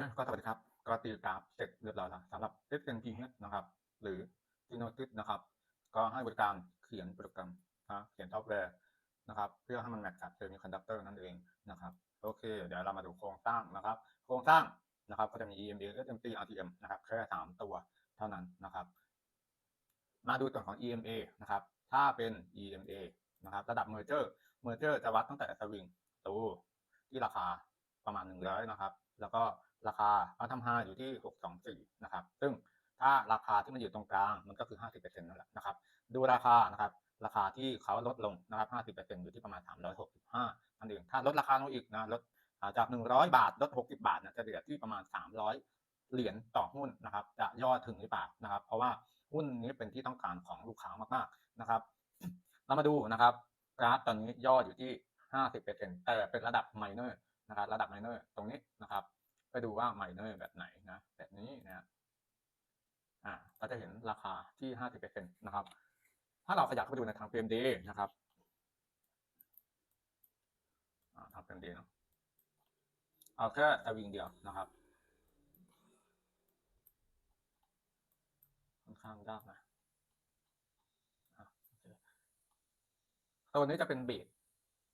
ก็สวัสดีครับ ก็ตีกราฟเสร็จเรียบร้อยแล้วสำหรับ SNPH นะครับ หรือ Synotis นะครับ ก็ให้บริการเขียนโปรแกรมนะเขียนซอฟต์แวร์นะครับ เพื่อให้มันแมทกับเซมิคอนดักเตอร์นั่นเองนะครับโอเค เดี๋ยวเรามาดูโครงสร้างนะครับ โครงสร้างนะครับ ก็จะมี EMA SMT RTM นะครับแค่สามตัวเท่านั้นนะครับ มาดูส่วนของ EMA นะครับ ถ้าเป็น EMA นะครับ ระดับ Merger Merger จะวัดตั้งแต่สวิงตัวที่ราคาประมาณ 100 นะครับ แล้วก็ ราคาเอาทำไฮอยู่ที่ 624 นะครับ ซึ่งถ้าราคาที่มันอยู่ตรงกลางมันก็คือ 50%นั่นแหละนะครับ ดูราคานะครับ ราคาที่เขาลดลงนะครับ 50%อยู่ที่ประมาณ 365นั่นเองถ้าลดราคาลงอีกนะลดจาก 100 บาทลด 60 บาทนะจะเหลือที่ประมาณ 300 เหรียญต่อหุ้นนะครับ จะย่อถึงหรือเปล่านะครับ เพราะว่าหุ้นนี้เป็นที่ต้องการของลูกค้ามากๆนะครับ เรามาดูนะครับกราฟตอนนี้ย่ออยู่ที่ 50%แต่เป็นระดับไมเนอร์นะครับ ระดับไมเนอร์ตรงนี้นะครับ ไปดูว่าไมเนอร์แบบไหนนะแบบนี้นะอ่าเราจะเห็นราคาที่50%นต์นะครับ ถ้าเราขยับเข้าไปดูในทาง PMD นะครับอ่าทาง PMD เนาะเอาแค่สวิงเดียวนะครับค่อนข้างยากนะะตัวนี้จะเป็นเบส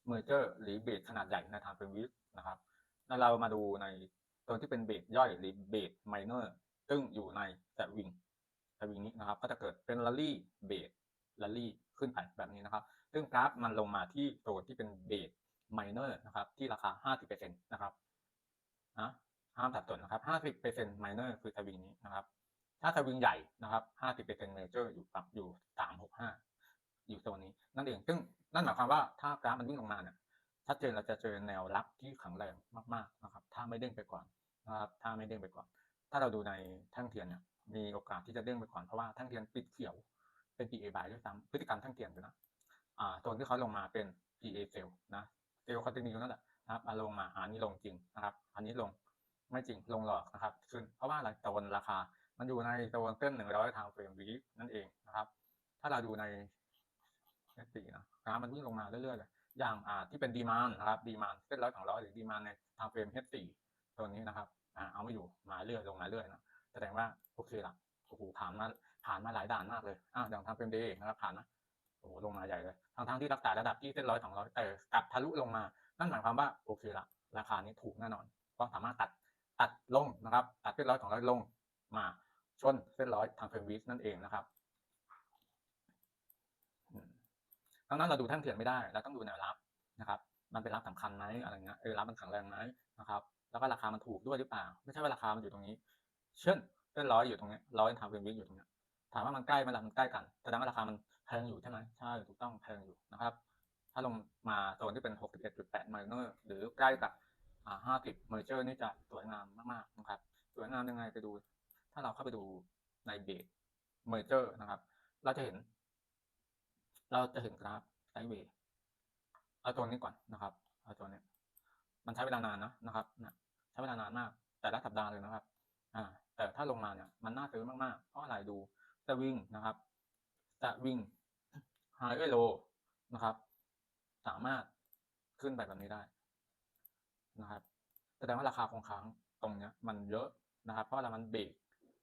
เมอร์เจอร์หรือเบสขนาดใหญ่ในทางเป็นวิสนะครับ แล้วเรามาดูใน ตัวที่เป็นเบสย่อยหรือเบสไมเนอร์ซึ่งอยู่ในแตวิงแตวิงนี้นะครับ ก็จะเกิดเป็นลัลลี่เบสลัลลี่ขึ้นไปแบบนี้นะครับ ซึ่งกราฟมันลงมาที่ตัวที่เป็นเบสไมเนอร์นะครับ ที่ราคา 50%นะครับนะห้ามตัดส่วนนะครับ 50%ไมเนอร์คือทวิงนี้นะครับ ถ้าทวิงใหญ่นะครับ 50%เมเจอร์อยู่ปรับอยู่365อยู่โซนนี้นั่นเองซึ่งนั่นหมายความว่าถ้ากราฟมันวิ่งลงมาเนี่ย ชัดเจนเราจะเจอแนวรับที่แข็งแรงมากๆนะครับ ถ้าไม่เด้งไปก่อนนะครับ ถ้าไม่เด้งไปก่อน ถ้าเราดูในแท่งเทียนเนี่ย มีโอกาสที่จะเด้งไปก่อนเพราะว่าแท่งเทียนปิดเขียวเป็น PA buy ด้วยซ้ำพฤติกรรมแท่งเทียนอยู่นะอ่าตัวที่เขาลงมาเป็น PA sell นะเซลล์คอนติเนียนั่นแหละนะครับมาลงมาอันนี้ลงจริงนะครับ อันนี้ลงไม่จริงลงหลอกนะครับขึ้นเพราะว่าอะไรโซนราคา มันอยู่ในโซนเส้นหนึ่งร้อยทางเฟรมวีนั่นเองนะครับ ถ้าเราดูในเอสสี่นะกราฟมันวิ่งลงมาเรื่อยๆเลย อย่างอ่าที่เป็นดีมานนะครับดีมานเส้นร้อยสองร้อยหรือดีมานในทางเฟรมเฮดสี่ตัวนี้นะครับอ่าเอาไม่อยู่มาเรื่อยลงมาเรื่อยนะแสดงว่าโอเคละโอ้โหผ่านมาผ่านมาหลายด่านมากเลยอ่าอย่างทางเฟรมเดย์นะครับผ่านนะโอ้โหลงมาใหญ่เลยทั้งทั้งที่รักษาระดับที่เส้นร้อยสองร้อยแต่กลับทะลุลงมา นั่นหมายความว่าโอเคละราคานี้ถูกแน่นอนก็สามารถตัดตัดลงนะครับตัดเส้นร้อยสองร้อยลงมาชนเส้นร้อยทางเฟรมวีสนั่นเองนะครับ ดังนั้นเราดูแท่งเทียนไม่ได้เราต้องดูแนวรับนะครับ มันเป็นรับสำคัญไหมอะไรเงี้ยเออรับมันแข็งแรงไหมนะครับ แล้วก็ราคามันถูกด้วยหรือเปล่า ไม่ใช่ว่าราคามันอยู่ตรงนี้ เช่นเส้นร้อยอยู่ตรงนี้ร้อยทาเฟรมวีสอยู่ตรงนี้ถามว่ามันใกล้ไหมล่ะมันใกล้กันแสดงว่าราคามันแพงอยู่ใช่ไหมใช่ถูกต้องแพงอยู่นะครับ ถ้าลงมาโซนที่เป็น 61.8ไมเนอร์หรือใกล้กับอ่า50เมอร์เจอร์นี่จะสวยงามมากๆนะครับสวยงามยังไงไปดู ถ้าเราเข้าไปดูในเบสเมอร์เจอร์นะครับ เราจะเห็น เราจะเห็นกราฟไซด์เวย์เอาตัวนี้ก่อนนะครับเอาตัวนี้ มันใช้เวลานานนะนะครับนะใช้เวลานานมาก แต่ละสัปดาห์เลยนะครับ อ่า แต่ถ้าลงมาเนี่ยมันน่าซื้อมากๆเพราะอะไรดูจะวิ่งนะครับจะวิ่งไฮเอโลนะครับ สามารถขึ้นไปแบบนี้ได้นะครับแสดงว่าราคาคงค้างตรงเนี้ย มันเยอะนะครับ เพราะเรามันเบรก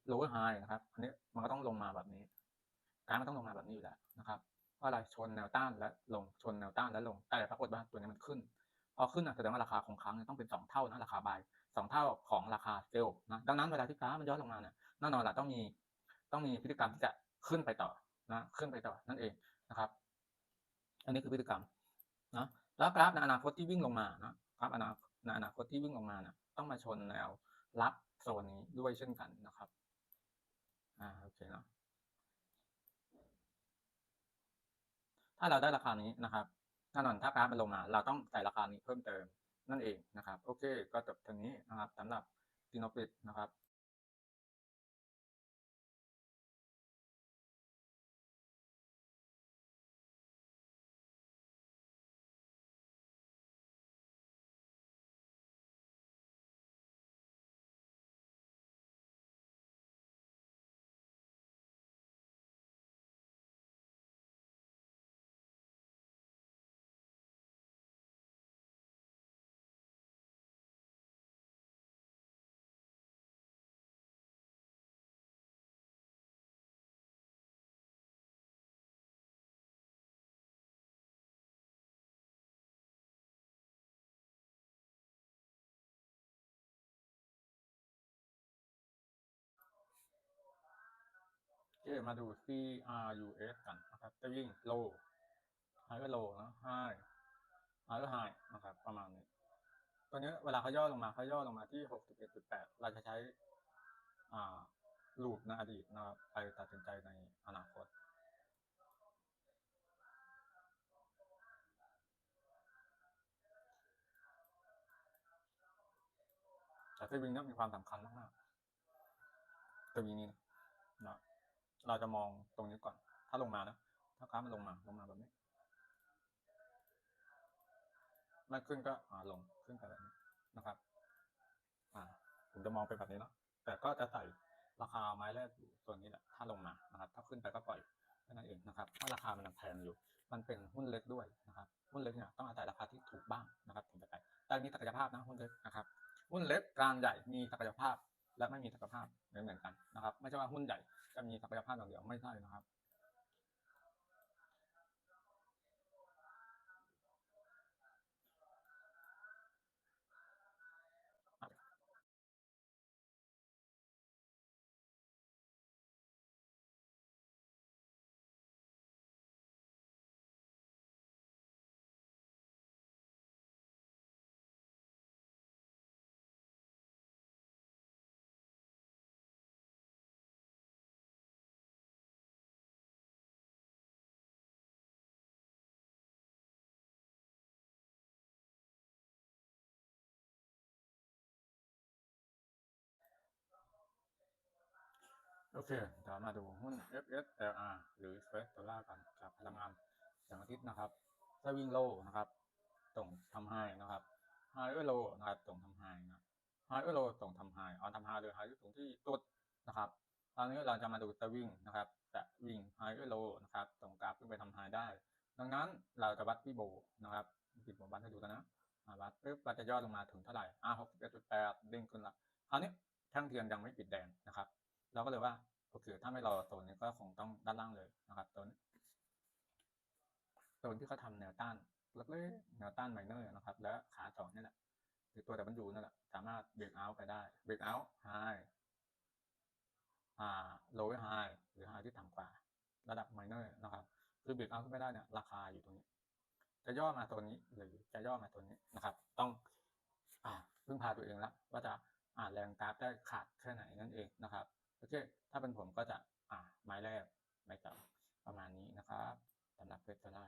โลว์ไฮนะครับ อันนี้มันก็ต้องลงมาแบบนี้ การมันต้องลงมาแบบนี้อยู่แล้วนะครับ เพราอะไรชนแนวต้านและลงชนแนวต้านและลง แต่ปรากฏว่าตัวนี้มันขึ้น พอขึ้นนะแสดงว่าราคาคงค้างต้องเป็นสองเท่านะราคาบายสองเท่าของราคาเซลล์นะดังนั้นเวลาที่กราฟมันย้อนลงมาเนี่ยแน่นอนแหละต้องมีต้องมีพฤติกรรมที่จะขึ้นไปต่อนะขึ้นไปต่อนั่นเองนะครับ อันนี้คือพฤติกรรมนะแล้วกราฟในอนาคตที่วิ่งลงมานะกราฟอนาในอนาคตที่วิ่งลงมานะต้องมาชนแนวรับโซนนี้ด้วยเช่นกันนะครับอ่าโอเคเนาะ ถ้าเราได้ราคานี้นะครับแน่นอนถ้ากราฟมันลงมา เราต้องใส่ราคานี้เพิ่มเติมนั่นเองนะครับ โอเค ก็จบทางนี้นะครับสำหรับซีโนปิดนะครับ เคมาดู CRUS กันนะครับ จะวิ่ง low high ก็ low นะ high high ก็ high นะครับ ประมาณนี้ ตัวนี้เวลาเขาย่อลงมาเขาย่อลงมาที่ 61.8 เราจะใช้อ่าลูปในอดีตนะครับไปตัดสินใจในอนาคตแต่สวิงเนี่ยมีความสำคัญมากๆสวิงนี้นะนะ เราจะมองตรงนี้ก่อน ถ้าลงมานะ ถ้าค้ามันลงมา ลงมาแบบนี้ไม่ขึ้นก็อ่าลง ขึ้นแบบนี้นะครับ อ่า ผมจะมองเป็นแบบนี้เนาะ แต่ก็จะใส่ราคาไม้แรกอยู่ส่วนนี้แหละ ถ้าลงมานะครับ ถ้าขึ้นไปก็ปล่อยแค่นั้นเองนะครับ เพราะราคามันแพงอยู่ มันเป็นหุ้นเล็กด้วยนะครับ หุ้นเล็กเนี่ยต้องอาศัยราคาที่ถูกบ้างนะครับถึงจะไปแต่มีศักยภาพนะหุ้นเล็กนะครับ หุ้นเล็กกลางใหญ่มีศักยภาพและไม่มีศักยภาพเหมือนเหมือนกันนะครับ ไม่ใช่ว่าหุ้นใหญ่ จะมีศักยภาพอย่างเดียวไม่ใช่นะครับ โอเค เดี๋ยวมาดูหุ้น FSLR หรือ Space Dollar กันจากพลังงานแสงอาทิตย์นะครับถ้าวิ่งโลนะครับตรงทำไฮนะครับไฮเออโลนะครับตรงทำไฮนะไฮเออโลตรงทำไฮออนทำไฮหรือไฮที่สูงที่สุดนะครับตอนนี้เราจะมาดูจะวิ่งนะครับจะวิ่งไฮเออโลนะครับตรงกราฟขึ้นไปทำไฮได้ ดังนั้นเราจะวัดพี่โบนะครับปิดผมวัดให้ดูกันนะอ่าวัดปุ๊บเราจะย่อลงมาถึงเท่าไหร่อ่าหกสิบเอ็ดจุดแปดเด้งขึ้นละคราวนี้แท่งเทียนยังไม่ปิดแดงนะครับ เราก็เลยว่าโอเคถ้าไม่รอโซนนี้ก็คงต้องด้านล่างเลยนะครับโซนโซนที่เขาทำแนวต้านเล็กๆแนวต้านไมเนอร์นะครับ แล้วขาสองนี่แหละหรือตัวแต่มันอยู่นั่นแหละสามารถเบรกเอาท์ไปได้เบรกเอาท์ไฮอ่าโลว์ไฮหรือไฮที่ต่ำกว่า ระดับไมเนอร์นะครับคือเบรกเอาท์ขึ้นไม่ได้เนี่ยราคาอยู่ตรงนี้ จะย่อมาตัวนี้หรือจะย่อมาตัวนี้นะครับ ต้อง อ่าพึ่งพาตัวเองล้วว่าจะอ่านแรงกราฟได้ขาดแค่ไหนนั่นเองนะครับ โอเคถ้าเป็นผมก็จะอ่าไม้แรกไม้เก่าประมาณนี้นะครับสำหรับเพชรตลา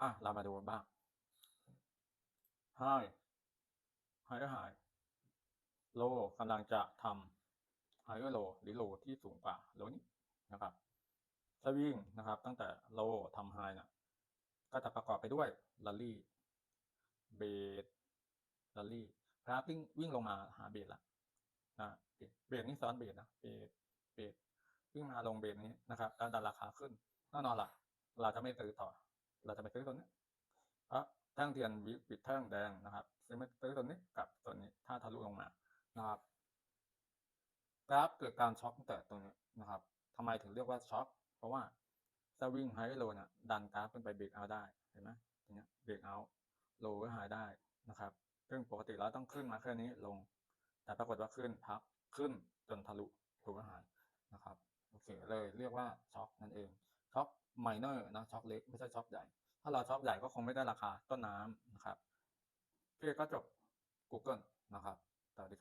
อะเรามาดูกันบ้าง Hi Hi Hi โลกำลังจะทำ Higher Low หรือ Low ที่สูงกว่าโลนี้นะครับถ้าวิ่งนะครับ ตั้งแต่โลทำ High นะก็จะประกอบไปด้วยลัลลี่เบสลัลลี่กราฟวิ่งวิ่งลงมาหาเบสละนะเบสนี่ซ้อนเบสนะเบสเบสวิ่งมาลงเบสนี้นะครับแล้วดันราคาขึ้นแน่นอนละเราจะไม่ซื้อต่อ เราจะไปซื้อตัวนี้เพราะแท่งเทียนวิปิดแท่งแดงนะครับซื้อไม่ซื้อตัวนี้กับตัวนี้ถ้าทะลุลงมา นะครับ กราฟเกิดการช็อคตั้งแต่ตรงนี้นะครับทำไมถึงเรียกว่าช็อคเพราะว่าสวิงไฮโลเนี่ยดันกราฟขึ้นไปเบรกเอาได้เห็นไหมตรงนี้เบรกเอาโลก็หายได้นะครับซึ่งปกติเราต้องขึ้นมาแค่นี้ลง แต่ปรากฏว่าขึ้นพักขึ้นจนทะลุถูกหายนะครับโอเคเลยเรียกว่าช็อคนั่นเองช็อคไมเนอร์นะช็อคเล็กไม่ใช่ช็อคใหญ่ ถ้าเราช็อปใหญ่ก็คงไม่ได้ราคาต้นน้ำนะครับพี่ก็จบ Google นะครับสวัสดีครับ